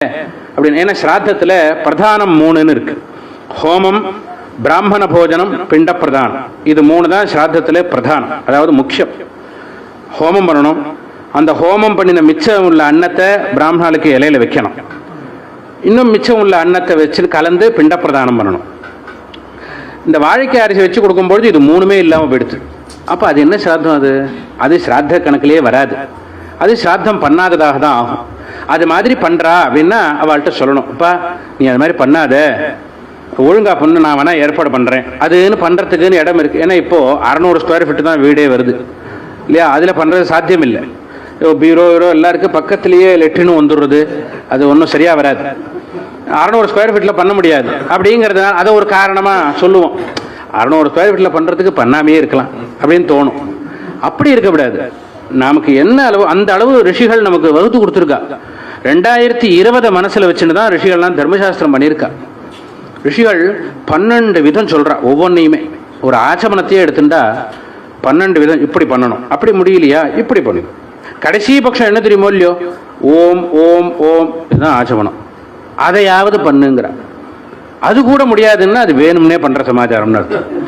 அப்படின்னு. ஏன்னா ஸ்ராத்தத்தில் பிரதானம் மூணுன்னு இருக்கு. ஹோமம் பிராமண போஜனம் பிண்ட பிரதானம் இது மூணு தான் ஸ்ராத்தத்தில் பிரதானம். அதாவது முக்கியம். ஹோமம் பண்ணணும். அந்த ஹோமம் பண்ணின மிச்சம் உள்ள அன்னத்தை பிராமணாளுக்கு இலையில வைக்கணும். இன்னும் மிச்சம் உள்ள அன்னத்தை வச்சு கலந்து பிண்ட பிரதானம் பண்ணணும். இந்த வாழைக்காய் அரிசி வச்சு கொடுக்கும்பொழுது இது மூணுமே இல்லாமல் போயிடுது. அப்போ அது என்ன சிராத்தம் அது? அது சிராத்த கணக்கிலேயே வராது. அது சிராத்தம் பண்ணாததாக தான் ஆகும். அது மாதிரி பண்ணுறா அப்படின்னா அவள்கிட்ட சொல்லணும். அப்பா நீ அது மாதிரி பண்ணாத. ஒழுங்காக பண்ணு நான் வேணால் ஏற்பாடு பண்ணுறேன் அதுன்னு பண்ணுறதுக்குன்னு இடம் இருக்குது ஏன்னா இப்போது அறநூறு ஸ்கொயர் ஃபீட்டு தான் வீடே வருது. இல்லையா? அதில் பண்ணுறது சாத்தியம் இல்லை பீரோ ஹீரோ எல்லாருக்கும் பக்கத்துலேயே லெட்டினும் வந்துடுறது. அது ஒன்றும் சரியாக வராது. அறநூறு ஸ்கொயர் ஃபீட்டில் பண்ண முடியாது. அப்படிங்கிறதுனால அதை ஒரு காரணமாக சொல்லுவோம். அறநூறு ஸ்கொயர் ஃபீட்டில் பண்ணுறதுக்கு பண்ணாமையே இருக்கலாம் அப்படின்னு தோணும். அப்படி இருக்கக்கூடாது நமக்கு என்ன அளவு அந்த அளவு ரிஷிகள் நமக்கு வகுத்து கொடுத்துருக்கா? ரெண்டாயிரத்தி இருபதை மனசில் வச்சுன்னு தான் ரிஷிகள்லாம் தர்மசாஸ்திரம் பண்ணியிருக்கா. ரிஷிகள் பன்னெண்டு விதம் சொல்கிறா ஒவ்வொன்றையுமே ஒரு ஆச்சமனத்தையே எடுத்துட்டா பன்னெண்டு விதம் இப்படி பண்ணணும். அப்படி முடியலையா? இப்படி பண்ணணும். கடைசி பட்சம் என்ன தெரியுமோ இல்லையோ? ஓம் ஓம் ஓம். இதுதான் ஆச்சமனம். அதையாவது பண்ணுங்கிற. அது கூட முடியாதுன்னா அது வேணும்னே பண்ணுற சமாச்சாரம்னு அர்த்தம்.